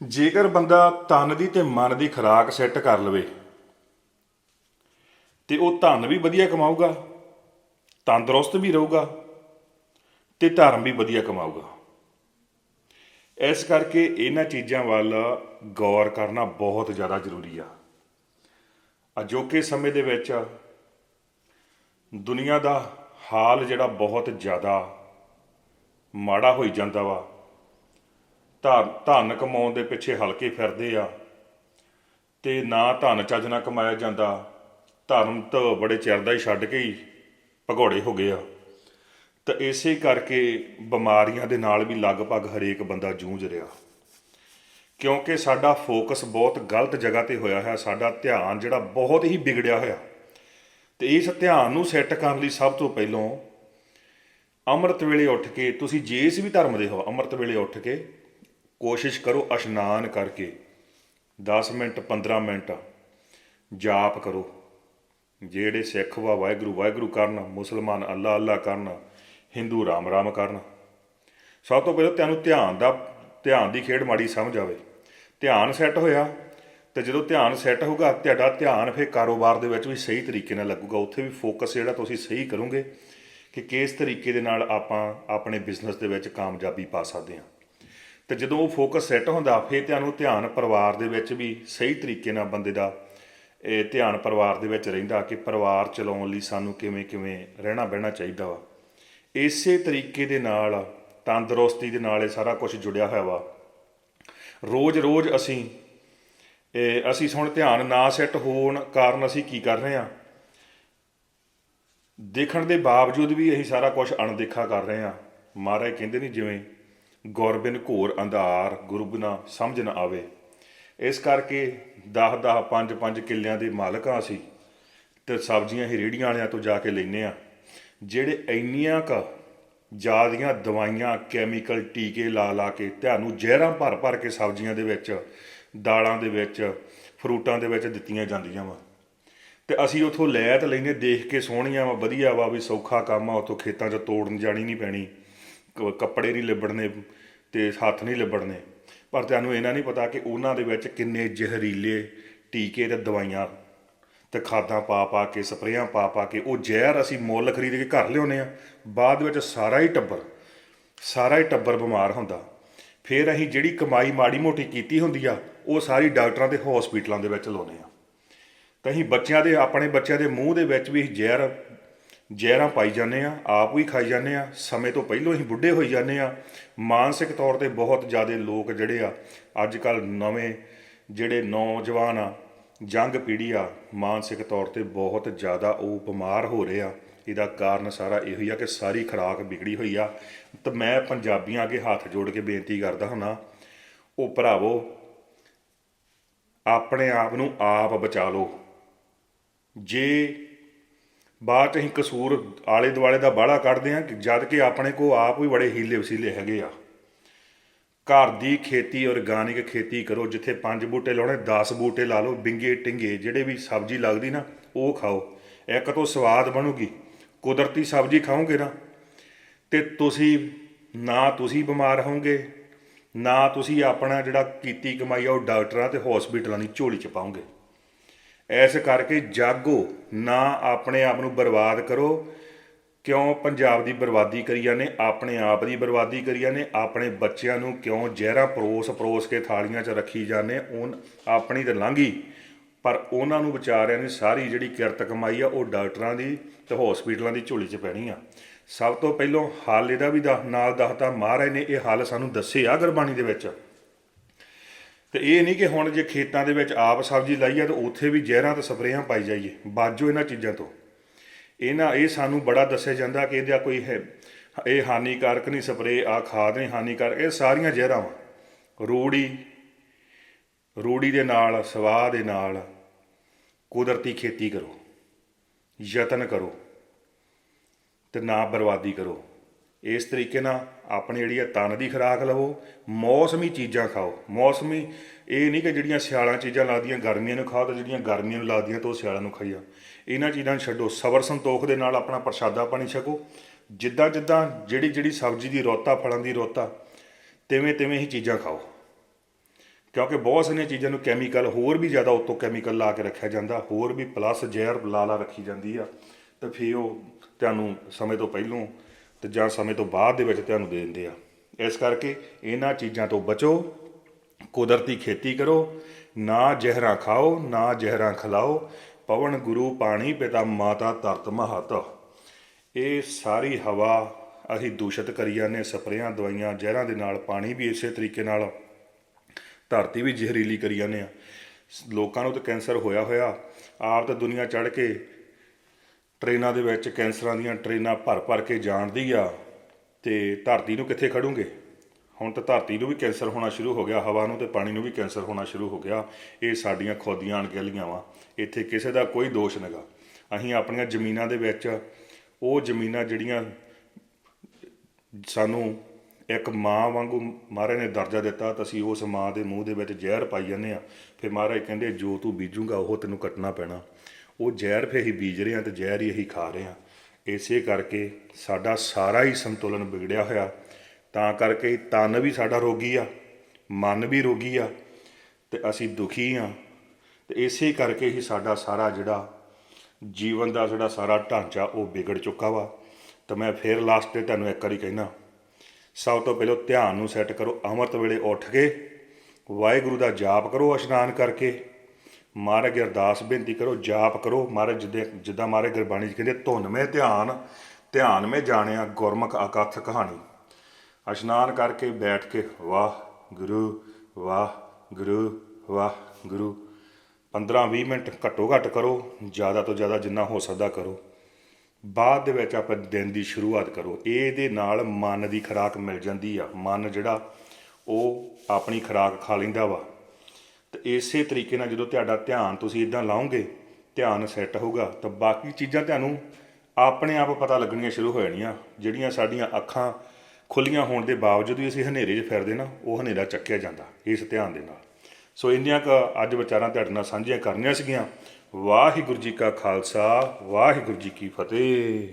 ਜੇਕਰ ਬੰਦਾ ਤਨ ਦੀ ਤੇ ਮਨ ਦੀ ਖੁਰਾਕ ਸੈੱਟ ਕਰ ਲਵੇ, ਤੇ ਉਹ ਧਨ ਵੀ ਵਧੀਆ ਕਮਾਊਗਾ, ਤੰਦਰੁਸਤ ਵੀ ਰਹੂਗਾ, ਤੇ ਧਰਮ ਵੀ ਵਧੀਆ ਕਮਾਊਗਾ। ਇਸ ਕਰਕੇ ਇਹਨਾਂ ਚੀਜ਼ਾਂ ਵੱਲ ਗੌਰ ਕਰਨਾ ਬਹੁਤ ਜ਼ਿਆਦਾ ਜ਼ਰੂਰੀ ਆ। ਅਜੋਕੇ ਸਮੇਂ ਦੇ ਵਿੱਚ ਦੁਨੀਆ ਦਾ ਹਾਲ ਜਿਹੜਾ ਬਹੁਤ ਜ਼ਿਆਦਾ ਮਾੜਾ ਹੋਈ ਜਾਂਦਾ ਵਾ। ਧਨ ਧਨ ਕਮਾਉਣ ਦੇ ਪਿੱਛੇ ਹਲਕੇ ਫਿਰਦੇ ਆ ਤੇ ਨਾ ਧਨ ਚੱਜ ਨਾਲ ਕਮਾਇਆ ਜਾਂਦਾ, ਧਰਮ ਤਾਂ ਬੜੇ ਚਿਰ ਦਾ ਹੀ ਛੱਡ ਕੇ ਹੀ ਭਗੌੜੇ ਹੋ ਗਏ ਆ। ਤਾਂ ਇਸੇ ਕਰਕੇ ਬਿਮਾਰੀਆਂ ਦੇ ਨਾਲ ਵੀ ਲਗਭਗ ਹਰੇਕ ਬੰਦਾ ਜੂਝ ਰਿਹਾ। ਕਿਉਂਕਿ ਸਾਡਾ ਫੋਕਸ ਬਹੁਤ ਗਲਤ ਜਗ੍ਹਾ ਤੇ ਹੋਇਆ ਹੈ ਸਾਡਾ ਧਿਆਨ ਜਿਹੜਾ ਬਹੁਤ ਹੀ ਵਿਗੜਿਆ ਹੋਇਆ। ਤੇ ਇਸ ਧਿਆਨ ਨੂੰ ਸੈੱਟ ਕਰਨ ਲਈ ਸਭ ਤੋਂ ਪਹਿਲਾਂ ਅੰਮ੍ਰਿਤ ਵੇਲੇ ਉੱਠ ਕੇ, ਤੁਸੀਂ ਜਿਸ ਵੀ ਧਰਮ ਦੇ ਹੋ, ਅੰਮ੍ਰਿਤ ਵੇਲੇ ਉੱਠ ਕੇ ਕੋਸ਼ਿਸ਼ ਕਰੋ ਇਸ਼ਨਾਨ ਕਰਕੇ। 10 ਮਿੰਟ 15 ਮਿੰਟ ਜਾਪ ਕਰੋ। ਜਿਹੜੇ ਸਿੱਖ ਵਾ, ਵਾਹਿਗੁਰੂ ਵਾਹਿਗੁਰੂ ਕਰਨ, ਮੁਸਲਮਾਨ, ਅੱਲਾ ਅੱਲਾ ਕਰਨ, ਹਿੰਦੂ ਰਾਮ ਰਾਮ ਕਰਨ। ਸਭ ਤੋਂ ਪਹਿਲਾਂ ਤੁਹਾਨੂੰ ਧਿਆਨ ਦਾ, ਧਿਆਨ ਦੀ ਖੇਡ ਮਾੜੀ ਸਮਝ ਆਵੇ। ਧਿਆਨ ਸੈੱਟ ਹੋਇਆ, ਤੇ ਜਦੋਂ ਧਿਆਨ ਸੈੱਟ ਹੋਊਗਾ, ਤੁਹਾਡਾ ਧਿਆਨ ਫਿਰ ਕਾਰੋਬਾਰ ਦੇ ਵਿੱਚ ਵੀ ਸਹੀ ਤਰੀਕੇ ਨਾਲ ਲੱਗੂਗਾ। ਉੱਥੇ ਵੀ ਫੋਕਸ ਜਿਹੜਾ ਤੁਸੀਂ ਸਹੀ ਕਰੋਗੇ ਕਿ ਕਿਸ ਤਰੀਕੇ ਦੇ ਨਾਲ ਆਪਾਂ ਆਪਣੇ ਬਿਜ਼ਨਸ ਦੇ ਵਿੱਚ ਕਾਮਯਾਬੀ ਪਾ ਸਕਦੇ ਹਾਂ। ਤੇ ਜਦੋਂ ਉਹ ਫੋਕਸ ਸੈੱਟ ਹੁੰਦਾ, ਫਿਰ ਤੁਹਾਨੂੰ ਧਿਆਨ ਪਰਿਵਾਰ ਦੇ ਵਿੱਚ ਵੀ ਸਹੀ ਤਰੀਕੇ ਨਾਲ ਬੰਦੇ ਦਾ, ਇਹ ਧਿਆਨ ਪਰਿਵਾਰ ਦੇ ਵਿੱਚ ਰਹਿੰਦਾ ਕਿ ਪਰਿਵਾਰ ਚਲਾਉਣ ਲਈ ਸਾਨੂੰ ਕਿਵੇਂ ਕਿਵੇਂ ਰਹਿਣਾ ਬਹਿਣਾ ਚਾਹੀਦਾ ਵਾ। ਇਸੇ ਤਰੀਕੇ ਦੇ ਨਾਲ, ਤੰਦਰੁਸਤੀ ਦੇ ਨਾਲ ਇਹ ਸਾਰਾ ਕੁਝ ਜੁੜਿਆ ਹੋਇਆ ਵਾ। ਰੋਜ਼-ਰੋਜ਼ ਅਸੀਂ, ਇਹ ਅਸੀਂ ਹੁਣ ਧਿਆਨ ਨਾ ਸੈੱਟ ਹੋਣ ਕਾਰਨ ਅਸੀਂ ਕੀ ਕਰ ਰਹੇ ਹਾਂ? ਦੇਖਣ ਦੇ ਬਾਵਜੂਦ ਵੀ ਅਸੀਂ ਸਾਰਾ ਕੁਝ ਅਣਦੇਖਾ ਕਰ ਰਹੇ ਹਾਂ। ਮਹਾਰਾਜ ਕਹਿੰਦੇ ਨਹੀਂ ਜਿਵੇਂ ਗੌਰਬਿਨ ਘੋਰ ਅੰਧਾਰ ਗੁਰੂ ਸਮਝ ਨਾ ਆਵੇ। ਇਸ ਕਰਕੇ 10 10 5 5 ਕਿੱਲਿਆਂ ਦੇ ਮਾਲਕ ਹਾਂ ਅਸੀਂ ਤੇ ਸਬਜ਼ੀਆਂ ਹੀ ਰੇੜੀਆਂ ਵਾਲਿਆਂ ਤੋਂ ਜਾ ਕੇ ਲੈਨੇ ਆ ਜਿਹੜੇ ਇੰਨੀਆਂ ਕ ਜਿਆਦੀਆਂ ਦਵਾਈਆਂ ਕੈਮੀਕਲ ਟੀਕੇ ਲਾ ਲਾ ਕੇ ਤੁਹਾਨੂੰ ਜ਼ਹਿਰਾਂ ਭਰ ਭਰ ਕੇ ਸਬਜ਼ੀਆਂ ਦੇ ਵਿੱਚ, ਦਾਲਾਂ ਦੇ ਵਿੱਚ, ਫਰੂਟਾਂ ਦੇ ਵਿੱਚ ਦਿੱਤੀਆਂ ਜਾਂਦੀਆਂ ਵਾ। ਤੇ ਅਸੀਂ ਉਥੋਂ ਲੈ ਤਾਂ ਲੈਨੇ ਦੇਖ ਕੇ ਸੋਹਣੀਆਂ ਵਾ, ਵਧੀਆ ਵਾ ਵੀ ਸੌਖਾ ਕੰਮ ਆ, ਉਥੋਂ ਖੇਤਾਂ 'ਚ ਤੋੜਨ ਜਾਣੀ ਨਹੀਂ ਪੈਣੀ। ਕ- ਕੱਪੜੇ ਨਹੀਂ ਲਿਬੜਨੇ ਤੇ ਹੱਥ ਨਹੀਂ ਲਿਬੜਨੇ। ਪਰ ਤੁਹਾਨੂੰ ਇਹਨਾਂ ਨਹੀਂ ਪਤਾ ਕਿ ਉਹਨਾਂ ਦੇ ਵਿੱਚ ਕਿੰਨੇ ਜ਼ਹਿਰੀਲੇ ਟੀਕੇ ਤੇ ਦਵਾਈਆਂ ਤੇ ਖਾਦਾਂ ਪਾ ਪਾ ਕੇ, ਸਪਰੇਆਂ ਪਾ ਪਾ ਕੇ, ਉਹ ਜ਼ਹਿਰ ਅਸੀਂ ਮੁੱਲ ਖਰੀਦ ਕੇ ਘਰ ਲਿਆਉਂਦੇ ਆ ਬਾਅਦ ਵਿੱਚ ਸਾਰਾ ਹੀ ਟੱਬਰ, ਸਾਰਾ ਹੀ ਟੱਬਰ ਬਿਮਾਰ ਹੁੰਦਾ। ਫਿਰ ਅਸੀਂ ਜਿਹੜੀ ਕਮਾਈ ਮਾੜੀ ਮੋਟੀ ਕੀਤੀ ਹੁੰਦੀ ਆ, ਉਹ ਸਾਰੀ ਡਾਕਟਰਾਂ ਦੇ ਹਸਪੀਟਲਾਂ ਦੇ ਵਿੱਚ ਲਾਉਂਦੇ ਆ ਤਾਂ ਅਸੀਂ ਬੱਚਿਆਂ ਦੇ, ਆਪਣੇ ਬੱਚਿਆਂ ਦੇ ਮੂੰਹ ਦੇ ਵਿੱਚ ਵੀ ਜ਼ਹਿਰ ਜ਼ਹਿਰਾਂ ਪਾਈ ਜਾਂਦੇ ਆ, ਆਪ ਵੀ ਖਾਈ ਜਾਂਦੇ ਆ, ਸਮੇਂ ਤੋਂ ਪਹਿਲਾਂ ਹੀ ਬੁੱਢੇ ਹੋਈ ਜਾਂਦੇ ਆ। ਮਾਨਸਿਕ ਤੌਰ ਤੇ ਬਹੁਤ ਜ਼ਿਆਦਾ ਲੋਕ ਜਿਹੜੇ ਆ ਅੱਜ ਕੱਲ ਨਵੇਂ ਜਿਹੜੇ ਨੌਜਵਾਨ ਆ, ਜੰਗ ਪੀੜ੍ਹੀ ਆ, ਮਾਨਸਿਕ ਤੌਰ ਤੇ ਬਹੁਤ ਜ਼ਿਆਦਾ ਉਹ ਬਿਮਾਰ ਹੋ ਰਹੇ ਆ। ਇਹਦਾ ਕਾਰਨ ਸਾਰਾ ਇਹੋ ਹੀ ਆ ਕਿ ਸਾਰੀ ਖੁਰਾਕ ਵਿਗੜੀ ਹੋਈ ਆ। ਤਾਂ ਮੈਂ ਪੰਜਾਬੀਆਂ ਅੱਗੇ ਹੱਥ ਜੋੜ ਕੇ ਬੇਨਤੀ ਕਰਦਾ ਹਾਂ ਉਹ ਭਰਾਵੋ, ਆਪਣੇ ਆਪ ਨੂੰ ਆਪ ਬਚਾ ਲਓ। ਜੇ ਬਾਅਦ 'ਚ ਅਸੀਂ ਕਸੂਰ ਆਲੇ ਦੁਆਲੇ ਦਾ ਬਾਹਲਾ ਕੱਢਦੇ ਹਾਂ ਕਿ ਜਦ ਕਿ ਆਪਣੇ ਕੋ ਆਪ ਵੀ ਬੜੇ ਹੀਲੇ ਵਸੀਲੇ ਹੈਗੇ ਆ। ਘਰ ਦੀ ਖੇਤੀ ਆਰਗੈਨਿਕ ਖੇਤੀ ਕਰੋ, ਜਿੱਥੇ ਪੰਜ ਬੂਟੇ ਲਾਉਣੇ 10 ਬੂਟੇ ਲਾ ਲਓ, ਬਿੰਗੇ ਟਿੰਗੇ ਜਿਹੜੇ ਵੀ ਸਬਜ਼ੀ ਲੱਗਦੀ ਨਾ, ਉਹ ਖਾਓ। ਇੱਕ ਤੋਂ ਸਵਾਦ ਬਣੂਗੀ। ਕੁਦਰਤੀ ਸਬਜ਼ੀ ਖਾਓਗੇ ਨਾ, ਤੇ ਤੁਸੀਂ ਨਾ ਤੁਸੀਂ ਬਿਮਾਰ ਹੋਵੋਗੇ, ਨਾ ਤੁਸੀਂ ਆਪਣਾ ਜਿਹੜਾ ਕੀਤੀ ਕਮਾਈ ਆ, ਉਹ ਡਾਕਟਰਾਂ ਤੇ ਹਸਪੀਟਲਾਂ ਦੀ ਝੋਲੀ ਚ ਪਾਓਗੇ। ਐਸ ਕਰਕੇ ਜਾਗੋ, ਨਾ ਆਪਣੇ ਆਪ ਨੂੰ ਬਰਬਾਦ ਕਰੋ। ਕਿਉਂ ਪੰਜਾਬ ਦੀ ਬਰਬਾਦੀ ਕਰੀ ਜਾਂਦੇ? ਆਪਣੇ ਆਪ ਦੀ ਬਰਬਾਦੀ ਕਰੀ ਜਾਂਦੇ। ਆਪਣੇ ਬੱਚਿਆਂ ਨੂੰ ਕਿਉਂ ਜ਼ਹਿਰਾਂ ਪਰੋਸ ਪਰੋਸ ਕੇ ਥਾਲੀਆਂ 'ਚ ਰੱਖੀ ਜਾਂਦੇ? ਉਹ ਆਪਣੀ ਤਾਂ ਲੰਘੀ ਪਰ ਉਹਨਾਂ ਨੂੰ ਵਿਚਾਰਿਆਂ ਨੇ ਸਾਰੀ ਜਿਹੜੀ ਕਿਰਤ ਕਮਾਈ ਆ, ਉਹ ਡਾਕਟਰਾਂ ਦੀ ਤੇ ਹਸਪੀਟਲਾਂ ਦੀ ਝੋਲੀ 'ਚ ਪੈਣੀ ਆ। ਸਭ ਤੋਂ ਪਹਿਲਾਂ ਹੱਲ ਇਹਦਾ ਵੀ ਦੱਸ- ਨਾਲ ਦੱਸਤਾ, ਮਹਾਰਾਜ ਨੇ ਇਹ ਹੱਲ ਸਾਨੂੰ ਦੱਸੇ ਆ ਗੁਰਬਾਣੀ ਦੇ ਵਿੱਚ। ਤੇ ਇਹ ਨਹੀਂ ਕਿ ਹੁਣ ਜੇ ਖੇਤਾਂ ਦੇ ਵਿੱਚ ਆਪ ਸਬਜ਼ੀ ਲਾਈ ਆ ਤਾਂ ਉੱਥੇ ਵੀ ਜ਼ਹਿਰਾਂ ਤੇ ਸਪਰੇਆਂ ਪਾਈ ਜਾਈਏ ਬਾਜੋ ਇਹਨਾਂ ਚੀਜ਼ਾਂ ਤੋਂ। ਇਹਨਾਂ ਇਹ ਸਾਨੂੰ ਬੜਾ ਦੱਸਿਆ ਜਾਂਦਾ ਕਿ ਇਹਦਾ ਕੋਈ ਹੈ, ਇਹ ਹਾਨੀਕਾਰਕ ਨਹੀਂ ਸਪਰੇ ਆ ਖਾਦ ਨਹੀਂ ਹਾਨੀਕਾਰਕ, ਇਹ ਸਾਰੀਆਂ ਜ਼ਹਿਰਾਂ ਵਾ। ਰੂੜੀ ਰੂੜੀ ਦੇ ਨਾਲ, ਸਵਾਹ ਦੇ ਨਾਲ ਕੁਦਰਤੀ ਖੇਤੀ ਕਰੋ, ਯਤਨ ਕਰੋ ਤੇ ਨਾ ਬਰਬਾਦੀ ਕਰੋ। ਇਸ ਤਰੀਕੇ ਨਾਲ ਆਪਣੀ ਜਿਹੜੀ ਆ ਤਨ ਦੀ ਖੁਰਾਕ ਲਵੋ, ਮੌਸਮੀ ਚੀਜ਼ਾਂ ਖਾਓ। ਮੌਸਮੀ ਇਹ ਨਹੀਂ ਕਿ ਜਿਹੜੀਆਂ ਸਿਆਲਾਂ ਚੀਜ਼ਾਂ ਲੱਗਦੀਆਂ, ਗਰਮੀਆਂ ਨੂੰ ਖਾਓ ਤੇ ਜਿਹੜੀਆਂ ਗਰਮੀਆਂ ਨੂੰ ਲੱਗਦੀਆਂ ਤਾਂ ਉਹ ਸਿਆਲਾਂ ਨੂੰ ਖਾਈਆ ਇਹਨਾਂ ਚੀਜ਼ਾਂ ਨੂੰ ਛੱਡੋ। ਸਬਰ ਸੰਤੋਖ ਦੇ ਨਾਲ ਆਪਣਾ ਪ੍ਰਸ਼ਾਦਾ ਪਾਣੀ ਛਕੋ। ਜਿੱਦਾਂ ਜਿੱਦਾਂ ਜਿਹੜੀ ਜਿਹੜੀ ਸਬਜ਼ੀ ਦੀ ਰੋਤਾ, ਫਲਾਂ ਦੀ ਰੋਤਾ, ਤਿਵੇਂ ਤਿਵੇਂ ਹੀ ਚੀਜ਼ਾਂ ਖਾਓ। ਕਿਉਂਕਿ ਬਹੁਤ ਸਾਰੀਆਂ ਚੀਜ਼ਾਂ ਨੂੰ ਕੈਮੀਕਲ ਹੋਰ ਵੀ ਜ਼ਿਆਦਾ ਉੱਤੋਂ ਕੈਮੀਕਲ ਲਾ ਕੇ ਰੱਖਿਆ ਜਾਂਦਾ। ਹੋਰ ਵੀ ਪਲੱਸ ਜ਼ਹਿਰ ਲਾ ਲਾ ਰੱਖੀ ਜਾਂਦੀ ਆ। ਤੇ ਫਿਰ ਉਹ ਤੁਹਾਨੂੰ ਸਮੇਂ ਤੋਂ ਪਹਿਲੋਂ ਤੇ ਜਾਂ ਸਮੇਂ ਤੋਂ ਬਾਅਦ ਦੇ ਵਿੱਚ ਤੁਹਾਨੂੰ ਦੇ ਦਿੰਦੇ ਆ। ਇਸ ਕਰਕੇ ਇਹਨਾਂ ਚੀਜ਼ਾਂ ਤੋਂ ਬਚੋ, ਕੁਦਰਤੀ ਖੇਤੀ ਕਰੋ, ਨਾ ਜ਼ਹਿਰਾਂ ਖਾਓ, ਨਾ ਜ਼ਹਿਰਾਂ ਖਿਲਾਓ। ਪਵਨ ਗੁਰੂ ਪਾਣੀ ਪਿਤਾ ਮਾਤਾ ਧਰਤ ਮਹਤ। ਇਹ ਸਾਰੀ ਹਵਾ ਅਸੀਂ ਦੂਸ਼ਿਤ ਕਰੀ ਜਾਂਦੇ, ਸਪਰੇਆਂ, ਦਵਾਈਆਂ, ਜ਼ਹਿਰਾਂ ਦੇ ਨਾਲ, ਪਾਣੀ ਵੀ ਇਸੇ ਤਰੀਕੇ ਨਾਲ, ਧਰਤੀ ਵੀ ਜ਼ਹਿਰੀਲੀ ਕਰੀ ਜਾਂਦੇ ਆ। ਲੋਕਾਂ ਨੂੰ ਤਾਂ ਕੈਂਸਰ ਹੋਇਆ ਹੋਇਆ, ਆਪ ਤਾਂ ਦੁਨੀਆ ਚੜ ਕੇ ਟ੍ਰੇਨਾਂ ਦੇ ਵਿੱਚ ਕੈਂਸਰਾਂ ਦੀਆਂ ਟ੍ਰੇਨਾਂ ਭਰ ਭਰ ਕੇ ਜਾਣਦੀ ਆ ਤੇ ਧਰਤੀ ਨੂੰ ਕਿੱਥੇ ਖੜੂਗੇ? ਹੁਣ ਤਾਂ ਧਰਤੀ ਨੂੰ ਵੀ ਕੈਂਸਰ ਹੋਣਾ ਸ਼ੁਰੂ ਹੋ ਗਿਆ, ਹਵਾ ਨੂੰ ਤੇ ਪਾਣੀ ਨੂੰ ਵੀ ਕੈਂਸਰ ਹੋਣਾ ਸ਼ੁਰੂ ਹੋ ਗਿਆ। ਇਹ ਸਾਡੀਆਂ ਖੁਦੀਆਂ ਅਣਗਹਿਲੀਆਂ ਵਾ, ਇੱਥੇ ਕਿਸੇ ਦਾ ਕੋਈ ਦੋਸ਼ ਨਹੀਂਗਾ ਅਸੀਂ ਆਪਣੀਆਂ ਜ਼ਮੀਨਾਂ ਦੇ ਵਿੱਚ, ਉਹ ਜ਼ਮੀਨਾਂ ਜਿਹੜੀਆਂ ਸਾਨੂੰ ਇੱਕ ਮਾਂ ਵਾਂਗੂ ਮਹਾਰਾਜ ਨੇ ਦਰਜਾ ਦਿੱਤਾ, ਤਾਂ ਅਸੀਂ ਉਸ ਮਾਂ ਦੇ ਮੂੰਹ ਦੇ ਵਿੱਚ ਜ਼ਹਿਰ ਪਾਈ ਜਾਂਦੇ ਆ। ਫਿਰ ਮਹਾਰਾਜ ਕਹਿੰਦੇ, ਜੋ ਤੂੰ ਬੀਜੂਗਾ, ਉਹ ਤੈਨੂੰ ਕੱਟਣਾ ਪੈਣਾ। ਉਹ ਜ਼ਹਿਰ ਫਿਰ ਅਸੀਂ ਬੀਜ ਰਹੇ ਆ ਤੇ ਜ਼ਹਿਰ ਹੀ ਅਸੀਂ ਖਾ ਰਹੇ ਆ ਇਸੇ ਕਰਕੇ ਸਾਡਾ ਸਾਰਾ ਹੀ ਸੰਤੁਲਨ ਵਿਗੜਿਆ ਹੋਇਆ। ਤਾਂ ਕਰਕੇ ਤਨ ਵੀ ਸਾਡਾ ਰੋਗੀ ਆ, ਮਨ ਵੀ ਰੋਗੀ ਆ ਤੇ ਅਸੀਂ ਦੁਖੀ ਆ ਤੇ ਇਸੇ ਕਰਕੇ ਹੀ ਸਾਡਾ ਸਾਰਾ ਜਿਹੜਾ ਜੀਵਨ ਦਾ ਜਿਹੜਾ ਸਾਰਾ ਢਾਂਚਾ ਉਹ ਵਿਗੜ ਚੁੱਕਾ ਵਾ। ਤਾਂ ਮੈਂ ਫੇਰ ਲਾਸਟ ਤੇ ਤੁਹਾਨੂੰ ਇੱਕ ਵਾਰੀ ਕਹਿਣਾ ਸਭ ਤੋਂ ਪਹਿਲਾਂ ਧਿਆਨ ਨੂੰ ਸੈੱਟ ਕਰੋ, ਅੰਮ੍ਰਿਤ ਵੇਲੇ ਉੱਠ ਕੇ ਵਾਹਿਗੁਰੂ ਦਾ ਜਾਪ ਕਰੋ, ਇਸ਼ਨਾਨ ਕਰਕੇ। ਮਹਾਰਾਜ ਅੱਗੇ ਅਰਦਾਸ, ਬੇਨਤੀ ਕਰੋ, ਜਾਪ ਕਰੋ। ਮਹਾਰਾਜ ਜਿੱਦਾਂ ਜਿੱਦਾਂ ਮਹਾਰਾਜ ਗੁਰਬਾਣੀ 'ਚ ਕਹਿੰਦੇ, ਧੁਨ ਮੈਂ ਧਿਆਨ ਧਿਆਨ ਮੈਂ ਜਾਣਿਆ ਗੁਰਮੁਖ ਅਕਥ ਕਹਾਣੀ। ਇਸ਼ਨਾਨ ਕਰਕੇ ਬੈਠ ਕੇ, ਵਾਹ ਗੁਰੂ ਵਾਹ ਗੁਰੂ ਵਾਹ ਗੁਰੂ। 15-20 ਮਿੰਟ ਘੱਟੋ ਘੱਟ ਕਰੋ, ਜ਼ਿਆਦਾ ਤੋਂ ਜ਼ਿਆਦਾ ਜਿੰਨਾ ਹੋ ਸਕਦਾ ਕਰੋ। ਬਾਅਦ ਦੇ ਵਿੱਚ ਆਪਾਂ ਦਿਨ ਦੀ ਸ਼ੁਰੂਆਤ ਕਰੋ। ਇਹਦੇ ਨਾਲ ਮਨ ਦੀ ਖੁਰਾਕ ਮਿਲ ਜਾਂਦੀ ਆ। ਮਨ ਜਿਹੜਾ, ਉਹ ਆਪਣੀ ਖੁਰਾਕ ਖਾ ਲੈਂਦਾ ਵਾ। ਤੇ ਇਸੇ ਤਰੀਕੇ ਨਾਲ ਜਦੋਂ ਤੁਹਾਡਾ ਧਿਆਨ ਤੁਸੀਂ ਇਦਾਂ ਲਾਓਗੇ, ਧਿਆਨ ਸੈੱਟ ਹੋਊਗਾ, ਤਾਂ ਬਾਕੀ ਚੀਜ਼ਾਂ ਤੁਹਾਨੂੰ ਆਪਣੇ ਆਪ ਪਤਾ ਲੱਗਣੀਆਂ ਸ਼ੁਰੂ ਹੋ ਜਾਣੀਆਂ। ਜਿਹੜੀਆਂ ਸਾਡੀਆਂ ਅੱਖਾਂ ਖੁੱਲੀਆਂ ਹੋਣ ਦੇ ਬਾਵਜੂਦ ਵੀ ਅਸੀਂ ਹਨੇਰੇ 'ਚ ਫਿਰਦੇ ਨਾ, ਉਹ ਹਨੇਰਾ ਚੱਕਿਆ ਜਾਂਦਾ ਇਸ ਧਿਆਨ ਦੇ ਨਾਲ। ਸੋ ਇੰਨੀਆਂ ਕ ਅੱਜ ਵਿਚਾਰਾਂ ਤੁਹਾਡੇ ਨਾਲ ਸਾਂਝੀਆਂ ਕਰਨੀਆਂ ਸੀਗੀਆਂ। ਵਾਹਿਗੁਰੂ ਜੀ ਕਾ ਖਾਲਸਾ, ਵਾਹਿਗੁਰੂ ਜੀ ਕੀ ਫਤਿਹ।